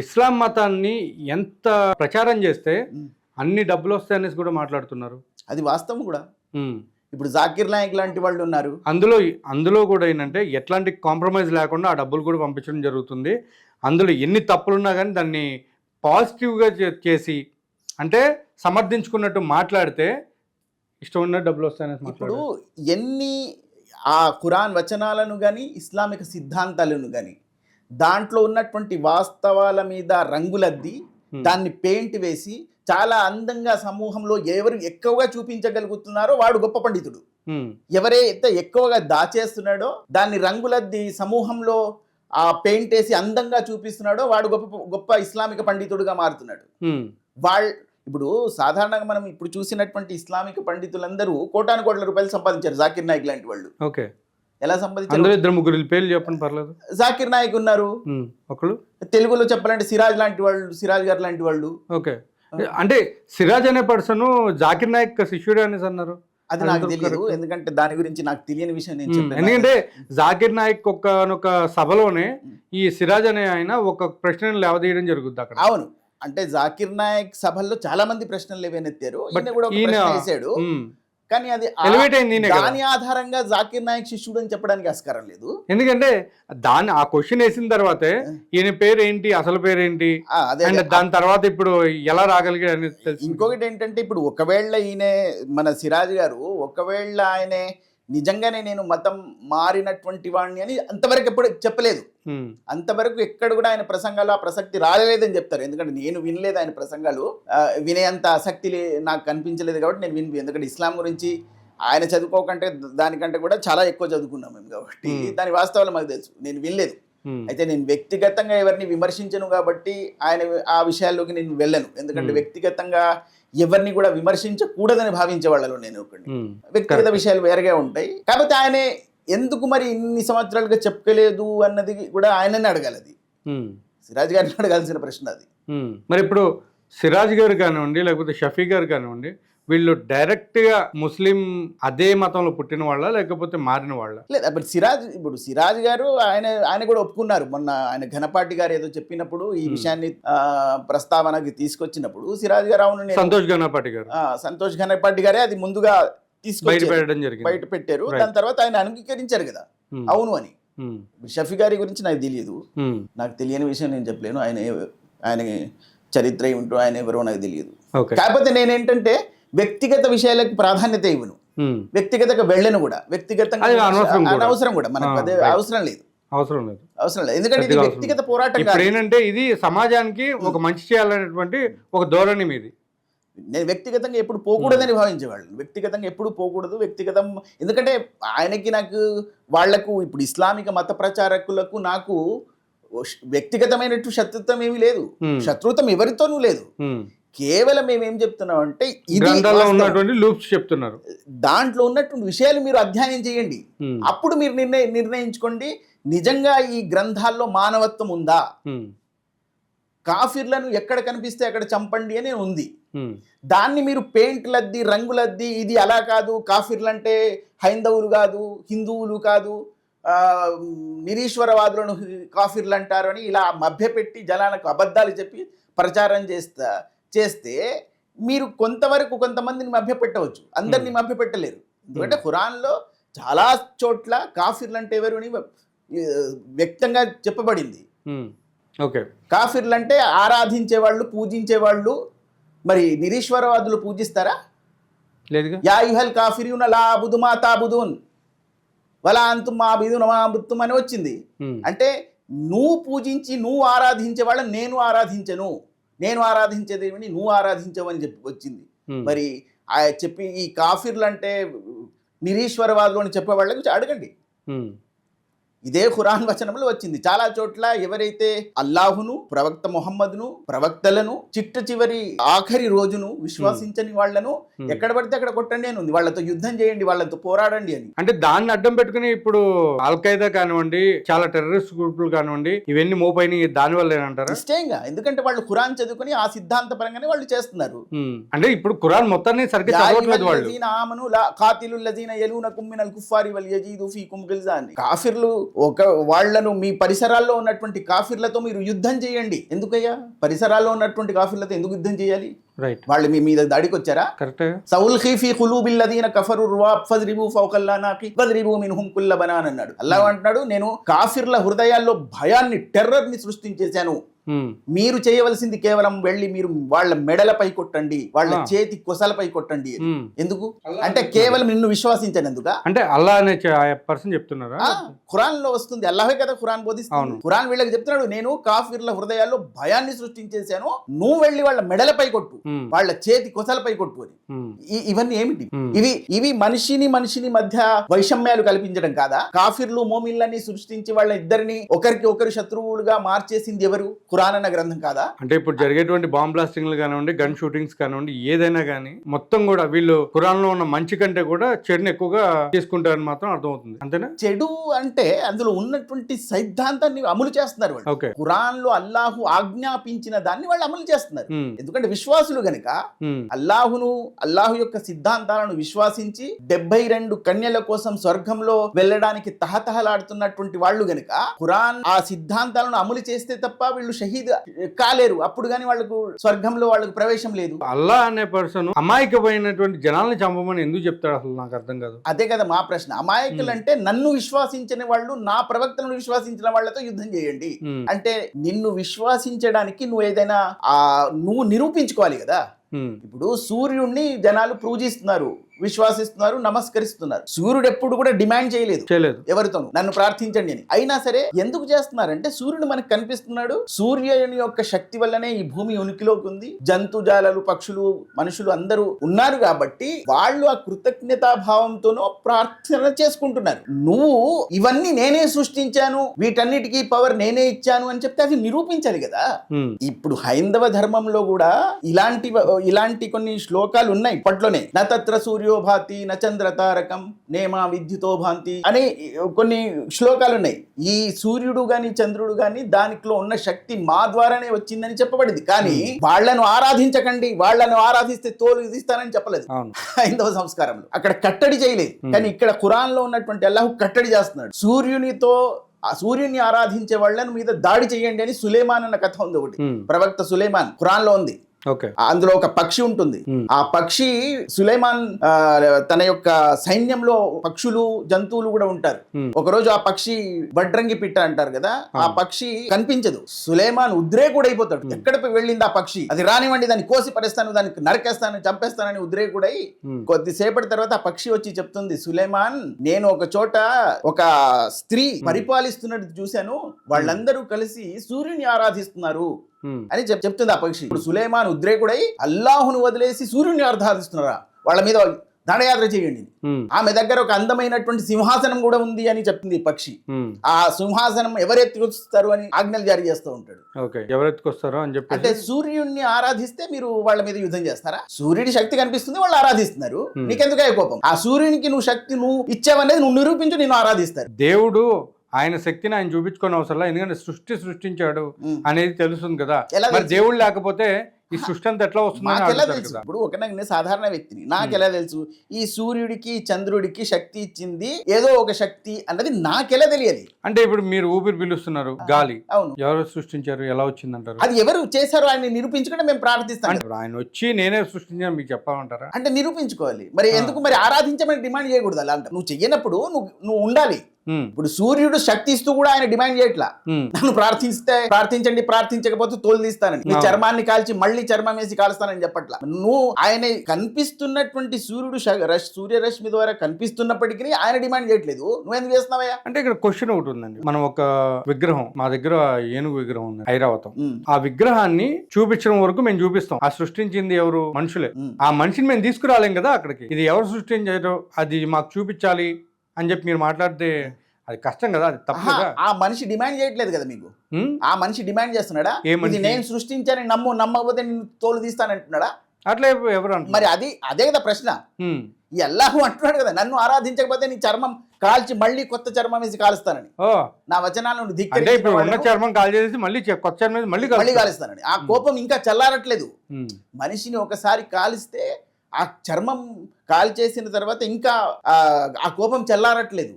ఇస్లాం మతాన్ని ఎంత ప్రచారం చేస్తే. అన్ని డబ్బులు వస్తాయనేసి కూడా మాట్లాడుతున్నారు. అది వాస్తవం కూడా. ఇప్పుడు జాకిర్ నాయక్ లాంటి వాళ్ళు ఉన్నారు. అందులో అందులో కూడా ఏంటంటే ఎట్లాంటి కాంప్రమైజ్ లేకుండా ఆ డబ్బులు కూడా పంపించడం జరుగుతుంది. అందులో ఎన్ని తప్పులున్నా కానీ దాన్ని పాజిటివ్గా చేసి అంటే సమర్థించుకున్నట్టు మాట్లాడితే ఇష్టం ఉన్న డబ్బులు వస్తాయనేసి ఇప్పుడు ఎన్ని ఆ ఖురాన్ వచనాలను కానీ ఇస్లామిక సిద్ధాంతాలను కానీ దాంట్లో ఉన్నటువంటి వాస్తవాల మీద రంగులద్ది. దాన్ని పెయింట్ వేసి చాలా అందంగా సమూహంలో ఎవరు ఎక్కువగా చూపించగలుగుతున్నారో వాడు గొప్ప పండితుడు. ఎవరైతే ఎక్కువగా దాచేస్తున్నాడో దాన్ని రంగులద్ది సమూహంలో ఆ పెయింట్ వేసి అందంగా చూపిస్తున్నాడో వాడు గొప్ప గొప్ప ఇస్లామిక పండితుడుగా మారుతున్నాడు. వాళ్ళ ఇప్పుడు సాధారణంగా మనం ఇప్పుడు చూసినటువంటి ఇస్లామిక పండితులందరూ కోటాను కోట్ల రూపాయలు సంపాదించారు జాకిర్ నాయక్ లాంటి వాళ్ళు ఓకే ఎలా సంపాదించారు? ఇద్దరు ముగ్గురు పేర్లు చెప్పండి పర్లేదు. జాకిర్ నాయక్ ఉన్నారు. ఒకళ్ళు. తెలుగులో చెప్పాలంటే సిరాజ్ లాంటి వాళ్ళు సిరాజ్ గారు లాంటి వాళ్ళు. ఓకే. అంటే సిరాజ్ అనే పర్సన్ జాకిర్ నాయక్ శిష్యుడు అనేసి అన్నారు. అది నాకు తెలియదు? ఎందుకంటే దాని గురించి నాకు తెలియని విషయం నేను ఉమ్, చెప్పాను ఎందుకంటే జాకిర్ నాయక్ ఒక సభలోనే ఈ సిరాజ్ అనే ఆయన ఒక ప్రశ్నను లేవదీయడం జరుగుద్ది అక్కడ. అవును. అంటే జాకిర్ నాయక్ సభల్లో చాలా మంది ప్రశ్నలు లేవనెత్తారు. ఈయన కూడా ఒక కానీ అది ఎలివేట్ అయింది. దాని ఆధారంగా జాకిర్ నాయక్ శిష్యుడు అని చెప్పడానికి ఆస్కారం లేదు ఎందుకంటే దాన్ని ఆ క్వశ్చన్ వేసిన తర్వాతే ఈయన పేరు ఏంటి అసలు పేరు ఏంటి అండ్. దాని తర్వాత ఇప్పుడు ఎలా రాగలిగాడు అనేది ఇంకొకటి ఏంటంటే ఇప్పుడు ఒకవేళ ఈయన మన సిరాజ్ గారు ఒకవేళ ఆయనే నిజంగానే నేను మతం మారినటువంటి వాడిని అని అంతవరకు ఎప్పుడు చెప్పలేదు. అంతవరకు ఎక్కడ కూడా ఆయన ప్రసంగాలు ఆ ప్రసక్తి రాలేదని చెప్తారు. ఎందుకంటే నేను వినలేదు ఆయన ప్రసంగాలు. వినేంత ఆసక్తి నాకు కనిపించలేదు కాబట్టి నేను విని ఎందుకంటే ఇస్లాం గురించి ఆయన చదువుకోకంటే దానికంటే కూడా చాలా ఎక్కువ చదువుకున్నాం మేము కాబట్టి. దాని వాస్తవాలు మాకు తెలుసు. నేను వినలేదు. అయితే నేను వ్యక్తిగతంగా ఎవరిని విమర్శించను కాబట్టి ఆయన ఆ విషయాల్లోకి నేను వెళ్ళను. ఎందుకంటే. వ్యక్తిగతంగా ఎవరిని కూడా విమర్శించకూడదని భావించే వాళ్ళలో నేను ఒకటి ఉమ్, వ్యక్తిగత. విషయాలు వేరుగా ఉంటాయి కాకపోతే ఆయన ఎందుకు మరి ఇన్ని సంవత్సరాలుగా చెప్పలేదు అన్నది కూడా ఆయననే అడగాలి అది ఉమ్, సిరాజ్ గారిని అడగాల్సిన ప్రశ్న అది ఉమ్. మరి ఇప్పుడు సిరాజ్ గారు కానివ్వండి లేకపోతే షఫీ గారు కానివ్వండి వీళ్ళు డైరెక్ట్గా ముస్లిం అదే మతంలో పుట్టిన వాళ్ళ లేకపోతే మారిన వాళ్ళ? లేదు సిరాజ్ ఇప్పుడు సిరాజ్ గారు ఆయన ఆయన కూడా ఒప్పుకున్నారు. మొన్న ఆయన ఘనపాటి గారు ఏదో చెప్పినప్పుడు ఈ. విషయాన్ని ప్రస్తావనకి తీసుకొచ్చినప్పుడు సిరాజ్ గారు అవును సంతోష్ గణపాటి గారు. సంతోష్ ఘనపాటి గారే అది ముందుగా తీసుకొచ్చి బయట పెట్టారు. దాని తర్వాత ఆయన అంగీకరించారు కదా. అవును అని. షఫీ గారి గురించి నాకు తెలియదు. నాకు తెలియని విషయం నేను చెప్పలేను. ఆయన ఆయన చరిత్ర ఏమిటో ఆయన ఎవరో నాకు తెలియదు. కాకపోతే నేనేంటంటే వ్యక్తిగత విషయాలకు ప్రాధాన్యత ఇవ్వను. ఉమ్, వ్యక్తిగతంగా వెళ్ళను కూడా. వ్యక్తిగతంగా అది అనవసరం కూడా. మనకు అదే. అవసరం లేదు. అవసరం లేదు. అవసరం లేదు. ఎందుకంటే ఇది అవసరం వ్యక్తిగత పోరాటం ఇప్పుడు ఏంటంటే ఇది సమాజానికి ఒక మంచి చేయాలనేటువంటి ఒక ధోరణి మీది. నేను వ్యక్తిగతంగా ఎప్పుడు పోకూడదని భావించేవాళ్ళు వ్యక్తిగతంగా ఎప్పుడు పోకూడదు. వ్యక్తిగతం ఎందుకంటే ఆయనకి నాకు వాళ్ళకు ఇప్పుడు ఇస్లామిక మత ప్రచారకులకు నాకు వ్యక్తిగతమైనట్టు శత్రుత్వం ఏమీ లేదు. శత్రుత్వం ఎవరితోనూ లేదు. కేవలం మేము ఏం చెప్తున్నాం అంటే ఇది. ఉన్నటువంటి లూప్స్ చెప్తున్నారు. దాంట్లో ఉన్నటువంటి విషయాలు మీరు అధ్యయనం చేయండి. అప్పుడు మీరు నిర్ణయ నిర్ణయించుకోండి నిజంగా ఈ గ్రంథాల్లో మానవత్వం ఉందా? కాఫిర్లను ఎక్కడ కనిపిస్తే అక్కడ చంపండి అని ఉంది. దాన్ని మీరు పెయింట్లద్ది రంగులద్ది ఇది అలా కాదు కాఫిర్లు అంటే హైందవులు కాదు హిందువులు కాదు నిరీశ్వరవాదులను కాఫిర్లు అంటారు అని ఇలా మభ్యపెట్టి జనాలకు అబద్ధాలు చెప్పి ప్రచారం చేస్తా చేస్తే మీరు కొంతవరకు కొంతమందిని మభ్యపెట్టవచ్చు. అందరినీ మభ్యపెట్టలేరు. ఎందుకంటే ఖురాన్లో చాలా చోట్ల కాఫిర్లు అంటే ఎవరు అని వ్యక్తంగా చెప్పబడింది. ఓకే. కాఫిర్లు అంటే ఆరాధించే వాళ్ళు పూజించే వాళ్ళు మరి నిరీశ్వరవాదులు పూజిస్తారా? లేదుగా? యా యుహల్ లా అబుదు మా తాబుదూన్. వలా అంతుం మా బిదు మా బుత్తుం అని వచ్చింది. అంటే నువ్వు పూజించి నువ్వు ఆరాధించే వాళ్ళని నేను ఆరాధించను. నేను ఆరాధించేదేమిని నువ్వు ఆరాధించవని చెప్పి వచ్చింది. మరి ఆ చెప్పి ఈ కాఫిర్లు అంటే నిరీశ్వరవాదులు అని చెప్పే వాళ్ళకి అడగండి. ఇదే ఖురాన్ వచనంలో వచ్చింది. చాలా చోట్ల ఎవరైతే అల్లాహును ప్రవక్త మొహమ్మద్ను ప్రవక్తలను చిట్ట చివరి ఆఖరి రోజును విశ్వసించని వాళ్ళను Hmm. ఎక్కడ పడితే అక్కడ కొట్టండి అని ఉంది. వాళ్ళతో యుద్ధం చేయండి వాళ్ళతో పోరాడండి అని. అంటే దాన్ని అడ్డం పెట్టుకుని ఇప్పుడు అల్ ఖైదా కానివ్వండి చాలా టెర్రరిస్ట్ గ్రూపులు కానివ్వండి ఇవన్నీ మోపైన దాని వల్ల ఏనంటారా నిశ్చయంగా. ఎందుకంటే వాళ్ళు ఖురాన్ చదువుకుని ఆ సిద్ధాంత పరంగానే వాళ్ళు చేస్తున్నారు. ఉమ్, అంటే ఇప్పుడు ఖురాన్ మొత్తాన్ని సరిగ్గా చదవట్లేదు వాళ్ళు. ఆమను లజీన కుఫారి వల్ యజీదు కాఫిర్లు ఒక వాళ్ళను మీ పరిసరాల్లో ఉన్నటువంటి కాఫీర్లతో మీరు యుద్ధం చేయండి. ఎందుకయ్యా? పరిసరాల్లో ఉన్నటువంటి కాఫీర్లతో ఎందుకు యుద్ధం చేయాలి? రైట్ వాళ్ళు మీ మీద దాడికి వచ్చారా కరెక్టే సౌల్ఖీ ఫీ ఖులూబిల్లదీన కఫరు ఫజ్రిబు ఫౌకల్లానాకి వజ్రిబు మిన్హుం కుల్ల బనాన్ అన్నాడు. అల్లా అంటున్నాడు నేను కాఫిర్ల హృదయాల్లో భయాన్ని టెర్రర్ని సృష్టించేశాను. మీరు చేయవలసింది కేవలం వెళ్ళి మీరు వాళ్ళ మెడలపై కొట్టండి వాళ్ళ. చేతి కొసలపై కొట్టండి. ఎందుకు? అంటే కేవలం నిన్ను విశ్వసించనందుక అంటే అల్లా అనే పర్సన్ చెప్తున్నారా? ఖురాన్లో వస్తుంది. అల్లాహే కదా ఖురాన్ బోధిస్తుంది. అవును. ఖురాన్ వీళ్ళకి చెప్తున్నాడు నేను కాఫీర్ల హృదయాల్లో భయాన్ని సృష్టించేశాను నువ్వు వెళ్ళి వాళ్ళ మెడలపై కొట్టు వాళ్ళ చేతి కొసలపై కొట్టు అని. ఇవన్నీ ఏమిటి. ఇవి ఇవి మనిషిని మనిషిని మధ్య వైషమ్యాలు కల్పించడం కాదా? కాఫిర్లు మోమిన్లని సృష్టించి వాళ్ళ ఇద్దరిని ఒకరికి ఒకరు శత్రువులుగా మార్చేసింది ఎవరు? ఖురాన్ అన్న గ్రంథం కాదా? అంటే ఇప్పుడు జరిగేటువంటి బాంబ్ బ్లాస్టింగ్లు కానివ్వండి గన్ షూటింగ్స్ కానివ్వండి ఏదైనా కానీ మొత్తం కూడా వీళ్ళు ఖురాన్లో ఉన్న మంచి కంటే కూడా చెడుని ఎక్కువగా తీసుకుంటారని మాత్రం అర్థమవుతుంది. అంతేనా? చెడు అంటే అందులో ఉన్నటువంటి సిద్ధాంతాన్ని అమలు చేస్తున్నారు వాళ్ళు. ఖురాన్లో అల్లాహు ఆజ్ఞాపించిన దాన్ని వాళ్ళు అమలు చేస్తున్నారు. ఎందుకంటే విశ్వాసులు గనుక అల్లాహును అల్లాహు యొక్క సిద్ధాంతాలను విశ్వాసించి డెబ్బై రెండు కన్యల కోసం స్వర్గంలో వెళ్ళడానికి తహతహలాడుతున్నటువంటి వాళ్ళు గనుక ఖురాన్ ఆ సిద్ధాంతాలను అమలు చేస్తే తప్ప వీళ్ళు షహీద్ కాలేరు. అప్పుడు గాని వాళ్ళకు స్వర్గంలో వాళ్ళకు ప్రవేశం లేదు. అల్లా అనే పర్సన్ అమాయకమైనటువంటి జనాల్ని చంపమని ఎందుకు చెప్తాడు అసలు? నాకు అర్థం కాదు. అదే కదా మా ప్రశ్న. అమాయకులు అంటే నన్ను విశ్వాసించిన వాళ్ళు నా ప్రవక్తలను విశ్వాసించిన వాళ్ళతో యుద్ధం చేయండి. అంటే నిన్ను విశ్వాసించడానికి నువ్వు ఏదైనా ఆ నువ్వు నిరూపించుకోవాలి కదా. ఇప్పుడు సూర్యుడిని జనాలు పూజిస్తున్నారు విశ్వాసిస్తున్నారు నమస్కరిస్తున్నారు. సూర్యుడు ఎప్పుడు కూడా డిమాండ్ చేయలేదు. చేయలేదు. ఎవరితోనూ. నన్ను ప్రార్థించండి అని. అయినా సరే ఎందుకు చేస్తున్నారంటే సూర్యుడు మనకు కనిపిస్తున్నాడు. సూర్యుని యొక్క శక్తి వల్లనే ఈ భూమి ఉనికిలోకి ఉంది. జంతుజాలాలు పక్షులు మనుషులు అందరూ ఉన్నారు కాబట్టి వాళ్ళు ఆ కృతజ్ఞతా భావంతోనో ప్రార్థన చేసుకుంటున్నారు. నువ్వు ఇవన్నీ నేనే సృష్టించాను. వీటన్నిటికీ పవర్ నేనే ఇచ్చాను అని చెప్తే అది నిరూపించాలి కదా. ఇప్పుడు హైందవ ధర్మంలో కూడా ఇలాంటి ఇలాంటి కొన్ని శ్లోకాలు ఉన్నాయి ఇప్పట్లోనే. నతత్ర సూర్యోభాతి నచంద్ర తారకం నేమా విద్యుతో భాంతి అనే కొన్ని శ్లోకాలు ఉన్నాయి. ఈ సూర్యుడు గాని చంద్రుడు గాని దానిలో ఉన్న శక్తి మా ద్వారానే వచ్చిందని చెప్పబడింది. కానీ వాళ్ళను ఆరాధించకండి వాళ్ళను ఆరాధిస్తే తోలు తీస్తానని చెప్పలేదు. హైందవ సంస్కారంలో. అక్కడ కట్టడి చేయలేదు. కానీ ఇక్కడ ఖురాన్లో ఉన్నటువంటి అల్లాహు కట్టడి చేస్తున్నాడు. సూర్యునితో ఆ సూర్యుని ఆరాధించే వాళ్ళని మీద దాడి చేయండి అని సులేమాన్ అన్న కథ ఉంది ఒకటి. ప్రవక్త సులేమాన్ ఖురాన్లో ఉంది. అందులో ఒక పక్షి ఉంటుంది. ఆ పక్షి సులేమాన్ తన యొక్క సైన్యంలో పక్షులు జంతువులు కూడా ఉంటారు. ఒకరోజు ఆ పక్షి వడ్రంగి పిట్ట అంటారు కదా ఆ పక్షి కనిపించదు. సులేమాన్ ఉద్రేకుడు అయిపోతాడు. ఎక్కడికి వెళ్ళింది ఆ పక్షి? అది రానివ్వండి దాన్ని కోసి పడేస్తాను దానికి నరకేస్తాను చంపేస్తానని ఉద్రేకుడై కొద్దిసేపటి తర్వాత ఆ పక్షి వచ్చి చెప్తుంది సులేమాన్ నేను ఒక చోట ఒక స్త్రీ పరిపాలిస్తున్నట్టు చూశాను. వాళ్ళందరూ కలిసి సూర్యుని ఆరాధిస్తున్నారు. అని చెప్ చెప్తుంది ఆ పక్షి. ఇప్పుడు సులేమాన్ ఉద్రేకుడై అల్లాహును వదిలేసి సూర్యుని ఆరాధిస్తున్నారా? వాళ్ళ మీద దండయాత్ర చేయండి. ఆమె దగ్గర ఒక అందమైనటువంటి సింహాసనం కూడా ఉంది అని చెప్తుంది ఈ పక్షి. ఆ సింహాసనం ఎవరెత్తుకొస్తారు అని ఆజ్ఞలు జారీ చేస్తూ ఉంటాడు. ఎవరెత్తుకొస్తారో అని అంటే చెప్పేసి సూర్యుడిని ఆరాధిస్తే మీరు వాళ్ళ మీద యుద్ధం చేస్తారా? సూర్యుడి శక్తి కనిపిస్తుంది వాళ్ళు ఆరాధిస్తున్నారు. నీకెందుకే కోపం? ఆ సూర్యునికి నువ్వు శక్తి నువ్వు ఇచ్చావనేది నువ్వు నిరూపించు నేను ఆరాధిస్తారు. దేవుడు ఆయన శక్తిని ఆయన చూపించుకోని అవసరం లేదు ఎందుకంటే సృష్టి సృష్టించాడు. అనేది తెలుస్తుంది కదా. మరి? దేవుడు లేకపోతే ఈ సృష్టి అంతా ఎట్లా కదా. ఇప్పుడు ఒక నేను సాధారణ వ్యక్తిని. నాకెలా తెలుసు? ఈ సూర్యుడికి చంద్రుడికి శక్తి ఇచ్చింది ఏదో ఒక శక్తి అన్నది నాకెలా తెలియాలి అంటే ఇప్పుడు మీరు ఊపిరి పిలుస్తున్నారు గాలి. అవును. ఎవరు సృష్టించారు? ఎలా వచ్చిందంటారు? అది ఎవరు చేశారో ఆయన నిరూపించుకుంటే మేము ప్రార్థిస్తాం ఇప్పుడు ఆయన వచ్చి నేనే సృష్టించాను మీకు చెప్పాలంటారా అంటే నిరూపించుకోవాలి. మరి ఎందుకు మరి ఆరాధించమని డిమాండ్ చేయకూడదు అలా అంట నువ్వు చెయ్యనప్పుడు నువ్వు నువ్వు ఉండాలి. ఇప్పుడు సూర్యుడు శక్తి ఇస్తూ కూడా ఆయన డిమాండ్ చేయట్లా. నన్ను ప్రార్థిస్తే ప్రార్థించండి ప్రార్థించకపోతే తోలు తీస్తానని. నీ. చర్మాన్ని కాల్చి మళ్ళీ చర్మం వేసి కాలుస్తానని చెప్పట్లా. నువ్వు ఆయన కనిపిస్తున్నటువంటి సూర్యుడు సూర్యరశ్మి ద్వారా కనిపిస్తున్నప్పటికీ ఆయన డిమాండ్ చేయట్లేదు. నువ్వెందుకు చేస్తున్నావయ్యా? అంటే ఇక్కడ క్వశ్చన్ ఒకటి ఉందండి. మనం ఒక విగ్రహం మా దగ్గర ఏనుగు విగ్రహం ఉంది ఐరావతం. ఆ విగ్రహాన్ని చూపించడం వరకు మేము చూపిస్తాం. ఆ సృష్టించింది ఎవరు? మనుషులే. ఆ మనిషిని మేము తీసుకురాలేం కదా అక్కడికి. ఇది ఎవరు సృష్టించారో అది మాకు చూపించాలి. అని చెప్పి మీరు మాట్లాడితే అది కష్టం కదా అది తప్పు ఆ మనిషి డిమాండ్ చేయట్లేదు కదా మీకు? ఆ మనిషి డిమాండ్ చేస్తున్నాడా? ఇది? నేను సృష్టించానని నమ్ము నమ్మకపోతే నేను తోలు తీస్తానంటున్నాడా అట్లా ఎవరు మరి అది అదే కదా ప్రశ్న. అల్లాహు అంటున్నాడు కదా నన్ను ఆరాధించకపోతే నీ చర్మం కాల్చి మళ్ళీ కొత్త చర్మం వేసి కాలుస్తానని. నా వచనాలను ఇప్పుడు ఉన్న చర్మం కాల్ చేసి మళ్ళీ కొత్త చర్మం మళ్ళీ మళ్ళీ. కాలుస్తానని. ఆ కోపం ఇంకా చల్లారట్లేదు. మనిషిని ఒకసారి కాలిస్తే ఆ చర్మం కాల్చేసిన తర్వాత ఇంకా ఆ కోపం చల్లారట్లేదు.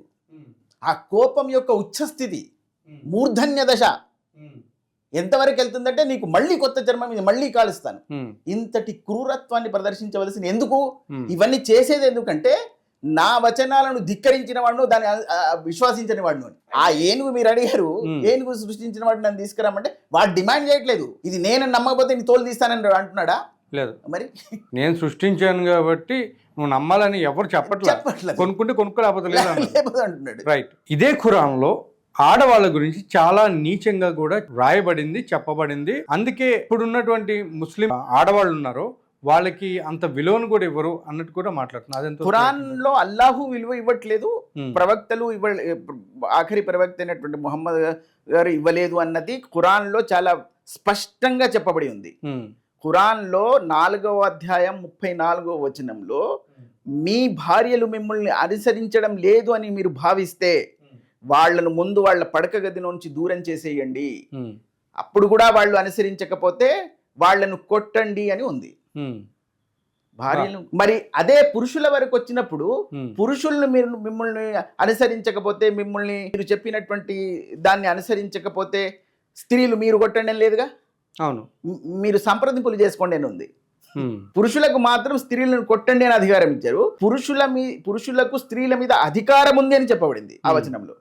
ఆ కోపం యొక్క ఉచ్చస్థితి మూర్ధన్య దశ. ఎంతవరకు వెళ్తుందంటే నీకు మళ్ళీ కొత్త జన్మ మీద మళ్ళీ కాలుస్తాను. ఇంతటి క్రూరత్వాన్ని ప్రదర్శించవలసిన ఎందుకు? ఇవన్నీ చేసేది ఎందుకంటే నా వచనాలను ధిక్కరించిన వాడును దాన్ని విశ్వసించని వాడును అని. ఆ ఏనుగు మీరు అడిగారు. ఏనుగు సృష్టించిన వాడు నన్ను తీసుకురామంటే వాడు డిమాండ్ చేయట్లేదు. ఇది నేను నమ్మకపోతే నీ తోలు తీస్తానని అంటున్నాడా? లేదు. మరి? నేను సృష్టించాను కాబట్టి నువ్వు నమ్మాలని ఎవరు చెప్పట్లేదు. కొనుక్కుంటే కొనుక్కోలేకపోతే అంటున్నాడు. రైట్ ఇదే ఖురాన్లో ఆడవాళ్ళ గురించి చాలా నీచంగా కూడా రాయబడింది చెప్పబడింది. అందుకే ఇప్పుడు ఉన్నటువంటి ముస్లిం ఆడవాళ్ళు ఉన్నారో వాళ్ళకి అంత విలువను కూడా ఇవ్వరు అన్నట్టు కూడా మాట్లాడుతున్నారు. ఖురాన్లో అల్లాహు విలువ ఇవ్వట్లేదు ప్రవక్తలు ఇవ్వ ఆఖరి ప్రవక్త అయినటువంటి ముహమ్మద్ గారు ఇవ్వలేదు అన్నది ఖురాన్లో చాలా స్పష్టంగా చెప్పబడి ఉంది. ఖురాన్లో నాలుగవ అధ్యాయం ముప్పై నాలుగవ వచనంలో మీ భార్యలు మిమ్మల్ని అనుసరించడం లేదు అని మీరు భావిస్తే వాళ్ళను ముందు వాళ్ళ పడక గది నుంచి దూరం చేసేయండి. ఉమ్, అప్పుడు కూడా వాళ్ళు అనుసరించకపోతే వాళ్ళను కొట్టండి అని ఉంది. భార్యలు మరి అదే పురుషుల వరకు వచ్చినప్పుడు పురుషుల్ని మీరు మిమ్మల్ని అనుసరించకపోతే మిమ్మల్ని మీరు చెప్పినటువంటి దాన్ని అనుసరించకపోతే స్త్రీలు మీరు కొట్టండి లేదుగా? అవును. మీరు సంప్రదింపులు చేసుకోండి అని ఉంది. పురుషులకు మాత్రం స్త్రీలను కొట్టండి అని అధికారం ఇచ్చారు. పురుషుల మీ పురుషులకు స్త్రీల మీద అధికారం ఉంది అని చెప్పబడింది ఆ. వచనంలో.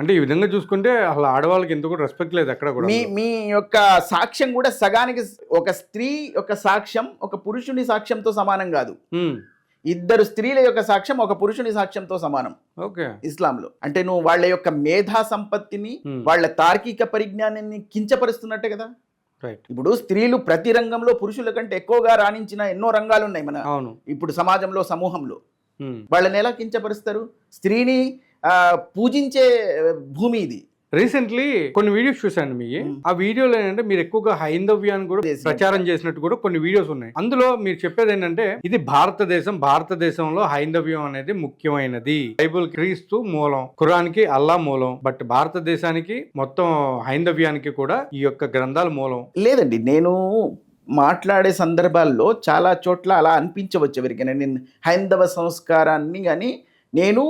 అంటే ఈ విధంగా చూసుకుంటే అసలు ఆడవాళ్ళకి ఎంత కూడా రెస్పెక్ట్ లేదు ఎక్కడ కూడా మీ మీ యొక్క సాక్ష్యం కూడా సగానికి ఒక స్త్రీ యొక్క సాక్ష్యం ఒక పురుషుని సాక్ష్యంతో సమానం కాదు. ఇద్దరు స్త్రీల యొక్క సాక్ష్యం ఒక పురుషుని సాక్ష్యంతో సమానం. ఓకే. ఇస్లాంలో. అంటే నువ్వు వాళ్ళ యొక్క మేధా సంపత్తిని వాళ్ళ తార్కిక పరిజ్ఞానాన్ని కించపరుస్తున్నట్టే కదా? ఇప్పుడు స్త్రీలు ప్రతి రంగంలో పురుషుల కంటే ఎక్కువగా రాణించిన ఎన్నో రంగాలు ఉన్నాయి మన అవును. ఇప్పుడు సమాజంలో సమూహంలో. వాళ్ళని ఎలా కించపరుస్తారు? స్త్రీని ఆ, పూజించే భూమి ఇది. రీసెంట్లీ కొన్ని వీడియోస్ చూశాను మీ. మ్మ్. ఆ వీడియోలో ఏంటంటే మీరు ఎక్కువగా హైందవ్యాన్ని కూడా. ప్రచారం చేసినట్టు కూడా కొన్ని వీడియోస్ ఉన్నాయి. అందులో మీరు చెప్పేది ఏంటంటే ఇది భారతదేశం భారతదేశంలో హైందవ్యం అనేది ముఖ్యమైనది. బైబుల్ క్రీస్తు మూలం ఖురాన్కి అల్లా మూలం బట్ భారతదేశానికి మొత్తం హైందవ్యానికి కూడా ఈ యొక్క గ్రంథాలు మూలం. లేదండి నేను మాట్లాడే సందర్భాల్లో చాలా చోట్ల అలా అనిపించవచ్చు ఎవరికైనా. నేను హైందవ సంస్కారాన్ని కానీ నేను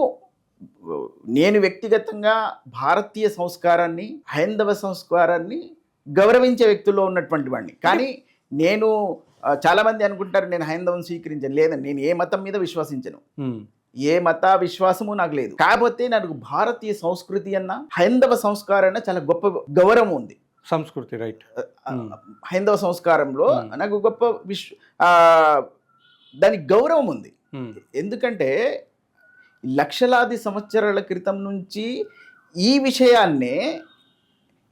నేను వ్యక్తిగతంగా భారతీయ సంస్కారాన్ని హైందవ సంస్కారాన్ని గౌరవించే వ్యక్తుల్లో ఉన్నటువంటి వాడిని కానీ నేను చాలామంది అనుకుంటారు నేను హైందవం స్వీకరించను లేదండి నేను ఏ మతం మీద విశ్వసించను. ఏ మత విశ్వాసము నాకు లేదు కాకపోతే నాకు భారతీయ సంస్కృతి అన్న హైందవ సంస్కారం అన్న చాలా గొప్ప గౌరవం ఉంది సంస్కృతి రైట్. హైందవ సంస్కారంలో. నాకు గొప్ప విశ్వ దానికి గౌరవం ఉంది. ఎందుకంటే లక్షలాది సంవత్సరాల క్రితం నుంచి ఈ విషయాన్నే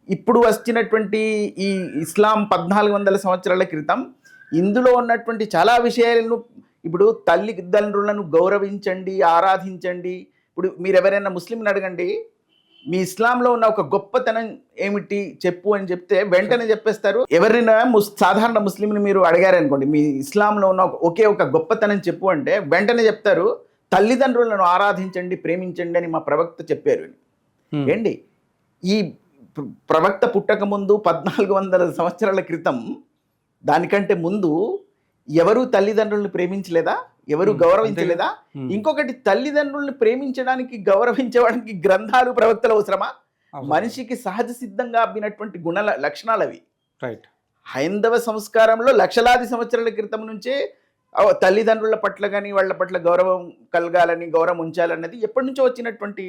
ఇప్పుడు వచ్చినటువంటి ఈ ఇస్లాం పద్నాలుగు వందల సంవత్సరాల క్రితం ఇందులో ఉన్నటువంటి చాలా విషయాలను ఇప్పుడు తల్లిదండ్రులను గౌరవించండి ఆరాధించండి. ఇప్పుడు మీరు ఎవరైనా ముస్లింని అడగండి మీ ఇస్లాంలో ఉన్న ఒక గొప్పతనం ఏమిటి చెప్పు అని చెప్తే వెంటనే చెప్పేస్తారు. ఎవరైనా ముస్ సాధారణ ముస్లింని మీరు అడిగారనుకోండి మీ ఇస్లాంలో ఉన్న ఒకే ఒక గొప్పతనం చెప్పు అంటే వెంటనే చెప్తారు. తల్లిదండ్రులను ఆరాధించండి ప్రేమించండి అని మా ప్రవక్త చెప్పారు. ఏంటి? ఈ ప్ర- ప్రవక్త పుట్టక ముందు పద్నాలుగు వందల సంవత్సరాల క్రితం దానికంటే ముందు ఎవరు తల్లిదండ్రులను ప్రేమించలేదా? ఎవరు గౌరవించలేదా. ఇంకొకటి తల్లిదండ్రులను ప్రేమించడానికి గౌరవించడానికి గ్రంథాలు ప్రవక్తలు అవసరమా? అవసరం. మనిషికి సహజ సిద్ధంగా అబ్బినటువంటి గుణ లక్షణాలు అవి రైట్. హైందవ సంస్కారంలో లక్షలాది సంవత్సరాల క్రితం నుంచే తల్లిదండ్రుల పట్ల కానీ వాళ్ళ పట్ల గౌరవం కలగాలని గౌరవం ఉంచాలన్నది ఎప్పటి నుంచో వచ్చినటువంటి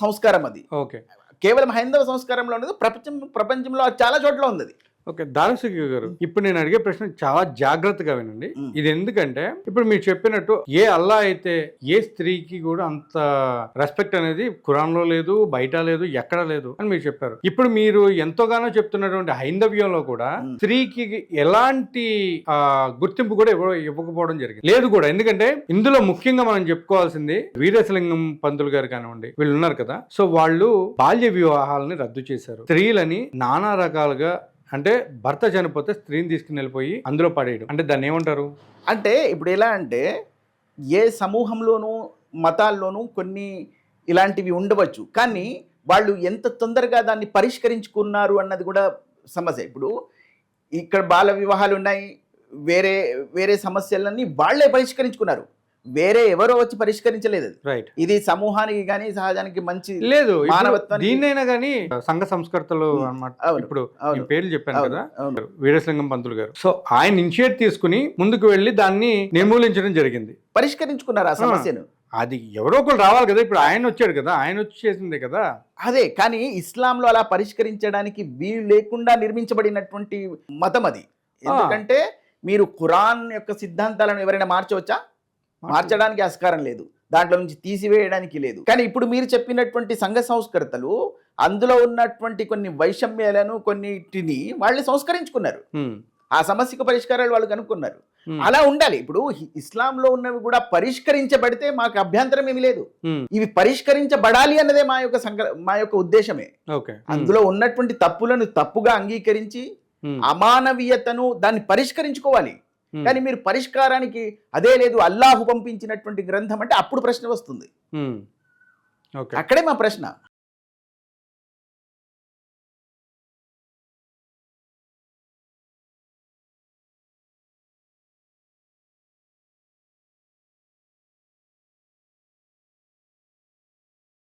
సంస్కారం అది. ఓకే. కేవలం హైందవ సంస్కారంలో ఉన్నది ప్రపంచం ప్రపంచంలో చాలా చోట్ల ఉంది ఓకే దారసిక గారు ఇప్పుడు నేను అడిగే ప్రశ్న చాలా జాగ్రత్తగా వినండి. ఇది ఎందుకంటే ఇప్పుడు మీరు చెప్పినట్టు ఏ అల్లా అయితే ఏ స్త్రీకి కూడా అంత రెస్పెక్ట్ అనేది ఖురాన్లో లేదు బయట లేదు ఎక్కడ లేదు అని మీరు చెప్పారు. ఇప్పుడు మీరు ఎంతోగానో చెప్తున్నటువంటి హైందవ్యంలో కూడా. స్త్రీకి ఎలాంటి గుర్తింపు కూడా ఇవ్వ ఇవ్వకపోవడం జరిగింది. లేదు కూడా. ఎందుకంటే ఇందులో ముఖ్యంగా మనం చెప్పుకోవాల్సింది వీరేశలింగం పంతులు గారు కానివ్వండి వీళ్ళు ఉన్నారు కదా. సో వాళ్ళు బాల్య వివాహాలని రద్దు చేశారు. స్త్రీలని నానా రకాలుగా అంటే భర్త చనిపోతే స్త్రీని తీసుకుని వెళ్ళిపోయి అందులో పడేయడం. అంటే దాన్ని ఏమంటారు? అంటే ఇప్పుడు ఎలా అంటే ఏ సమూహంలోనూ మతాల్లోనూ కొన్ని ఇలాంటివి ఉండవచ్చు. కానీ వాళ్ళు ఎంత తొందరగా దాన్ని పరిష్కరించుకున్నారు అన్నది కూడా సమస్య. ఇప్పుడు ఇక్కడ బాల వివాహాలు ఉన్నాయి వేరే వేరే సమస్యలన్నీ వాళ్ళే పరిష్కరించుకున్నారు. వేరే ఎవరో వచ్చి పరిష్కరించలేదు. రైట్ ఇది సమూహానికి కానీ సహజానికి మంచి లేదు దీన్నైనా కానీ సంఘ సంస్కర్తలు అన్నమాట. అవును, ఇప్పుడు పేర్లు చెప్పాను కదా. వీరేశలింగం పంతులు గారు. సో ఆయన ఇనిషియేట్ తీసుకుని ముందుకు వెళ్ళి దాన్ని నిర్మూలించడం జరిగింది. పరిష్కరించుకున్నారు ఆ సమస్యను. అది ఎవరో ఒకరు రావాలి కదా ఇప్పుడు ఆయన వచ్చాడు కదా ఆయన వచ్చి చేసిందే కదా. అదే కానీ ఇస్లాంలో అలా పరిష్కరించడానికి వీలు లేకుండా నిర్మించబడినటువంటి మతం అది. ఎందుకంటే మీరు ఖురాన్ యొక్క సిద్ధాంతాలను ఎవరైనా మార్చవచ్చా? మార్చడానికి ఆస్కారం లేదు. దాంట్లో నుంచి తీసివేయడానికి లేదు. కానీ ఇప్పుడు మీరు చెప్పినటువంటి సంఘ సంస్కర్తలు అందులో ఉన్నటువంటి కొన్ని వైషమ్యాలను కొన్నిటిని వాళ్ళు సంస్కరించుకున్నారు. ఆ సమస్యకు పరిష్కారాలు వాళ్ళు కనుక్కున్నారు. అలా ఉండాలి. ఇప్పుడు ఇస్లాంలో ఉన్నవి కూడా పరిష్కరించబడితే మాకు అభ్యంతరం ఏమీ లేదు. ఇవి పరిష్కరించబడాలి అన్నదే మా యొక్క సంక మా యొక్క ఉద్దేశమే. అందులో ఉన్నటువంటి తప్పులను తప్పుగా అంగీకరించి అమానవీయతను దాన్ని పరిష్కరించుకోవాలి. కానీ మీరు పరిష్కారానికి అదే లేదు అల్లాహు పంపించినటువంటి గ్రంథం అంటే అప్పుడు ప్రశ్న వస్తుంది. ఓకే అక్కడే మా ప్రశ్న.